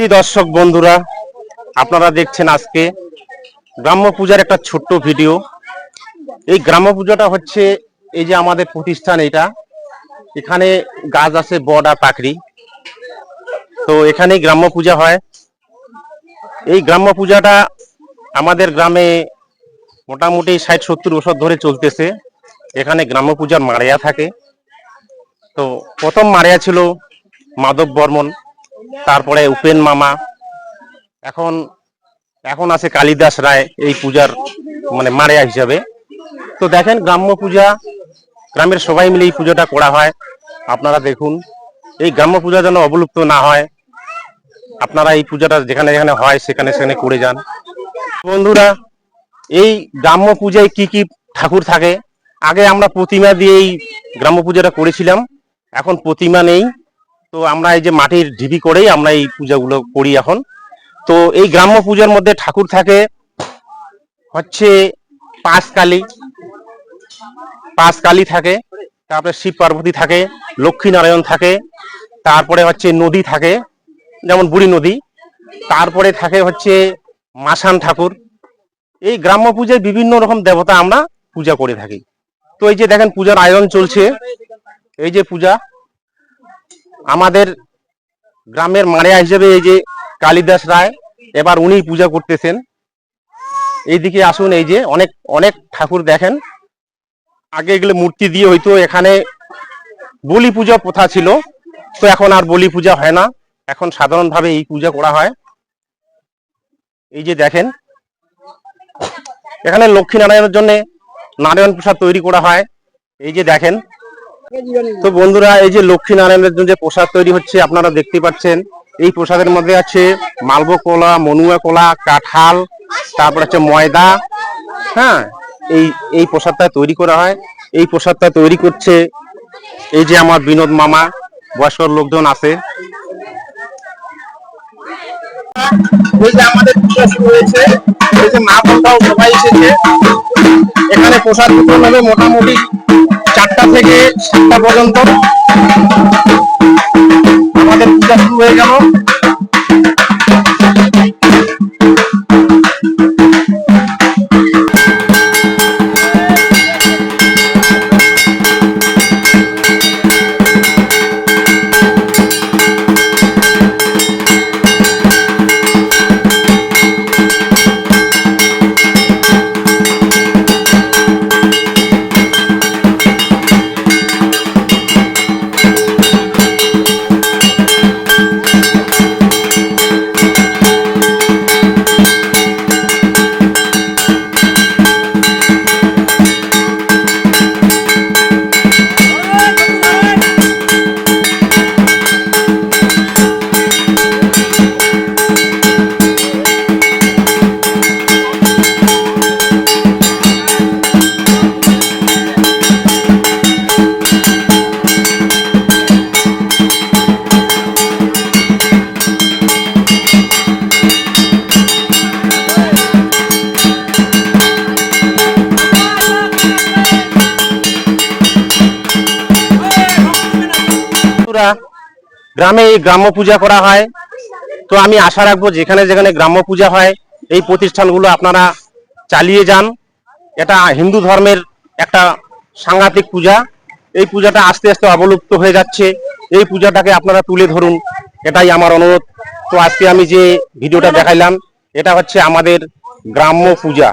সুধী দর্শক বন্ধুরা আপনারা দেখছেন আজকে গ্রাম্য পূজার একটা ছোট্ট ভিডিও, এই গ্রাম্য পূজাটা হচ্ছে এই যে আমাদের প্রতিষ্ঠান এটা। এখানে গাছ আছে বট আর তো এখানে গ্রাম্য পূজা হয়। এই গ্রাম্য পূজাটা আমাদের গ্রামে মোটামুটি ষাট সত্তর বছর ধরে চলতেছে। এখানে গ্রাম্য পূজার মারিয়া থাকে। তো প্রথম মারিয়া ছিল মাধব বর্মন। তারপরে উপেন মামা। এখন এখন আছে কালিদাস রায় এই পূজার মানে মারিয়া হিসাবে। তো দেখেন, গ্রাম্য পূজা, গ্রামের সবাই মিলে এই পূজাটা করা হয়। আপনারা দেখুন, এই গ্রাম্য পূজা যেন অবলুপ্ত না হয়, আপনারা এই পূজাটা যেখানে যেখানে হয়, সেখানে সেখানে করে যান। বন্ধুরা, এই গ্রাম্য পূজায় কি কি ঠাকুর থাকে? আগে আমরা প্রতিমা দিয়ে এই গ্রাম্য পূজাটা করেছিলাম। এখন প্রতিমা নেই। তো আমরা এই যে মাটির ঢিবি করেই আমরা এই পূজাগুলো করি এখন। তো এই গ্রাম্য পূজার মধ্যে ঠাকুর থাকে, হচ্ছে পাঁচ কালী পাঁচ কালী থাকে, তারপরে শিব পার্বতী থাকে লক্ষ্মী নারায়ণ থাকে, তারপরে হচ্ছে নদী থাকে, যেমন বুড়ি নদী। তারপরে থাকে হচ্ছে মাসান ঠাকুর। এই গ্রাম্য পূজায় বিভিন্ন রকম দেবতা আমরা পূজা করে থাকি। তো এই যে দেখেন পূজার আয়োজন চলছে, এই যে পূজা আমাদের গ্রামের মারিয়া হিসেবে এই যে কালিদাস রায়, এবার উনি পূজা করতেছেন। এইদিকে আসুন, এই যে অনেক অনেক ঠাকুর দেখেন। আগে এগুলো মূর্তি দিয়ে হইতো এখানে বলি পূজা প্রথা ছিল, তো এখন আর বলি পূজা হয় না। এখন সাধারণভাবে এই পূজা করা হয়। এই যে দেখেন, এখানে লক্ষ্মী নারায়ণের জন্য নারায়ণ প্রসাদ তৈরি করা হয়। এই যে দেখেন তো বন্ধুরা, এই যে লক্ষ্মী নারায়ণের জন্য যে প্রসাদ তৈরি হচ্ছে, আপনারা দেখতে পাচ্ছেন। এই প্রসাদের মধ্যে আছে মালভো কলা, মনুয়া কলা, কাঁঠাল, তারপর হচ্ছে ময়দা। হ্যাঁ এই এই প্রসাদটা তৈরি করা হয়। এই প্রসাদটা তৈরি করছে এই যে আমার বিনোদ মামা, বয়স্ক লোকজন আছে। যে এখানে প্রসাদ হবে মোটামুটি চারটা থেকে সাতটা পর্যন্ত। আমাদের পূজা শুরু হয়ে গেল। বন্ধুরা, গ্রামে এই গ্রাম্য পূজা করা হয়। তো আমি আশা রাখব যেখানে যেখানে গ্রাম্য পূজা হয় এই প্রতিষ্ঠানগুলো আপনারা চালিয়ে যান। এটা হিন্দু ধর্মের একটা সাংঘাতিক পূজা। এই পূজাটা আস্তে আস্তে অবলুপ্ত হয়ে যাচ্ছে। এই পূজাটাকে আপনারা তুলে ধরুন। এটাই আমার অনুরোধ। তো আজকে আমি যে ভিডিওটা দেখাইলাম এটা হচ্ছে আমাদের গ্রাম্য পূজা।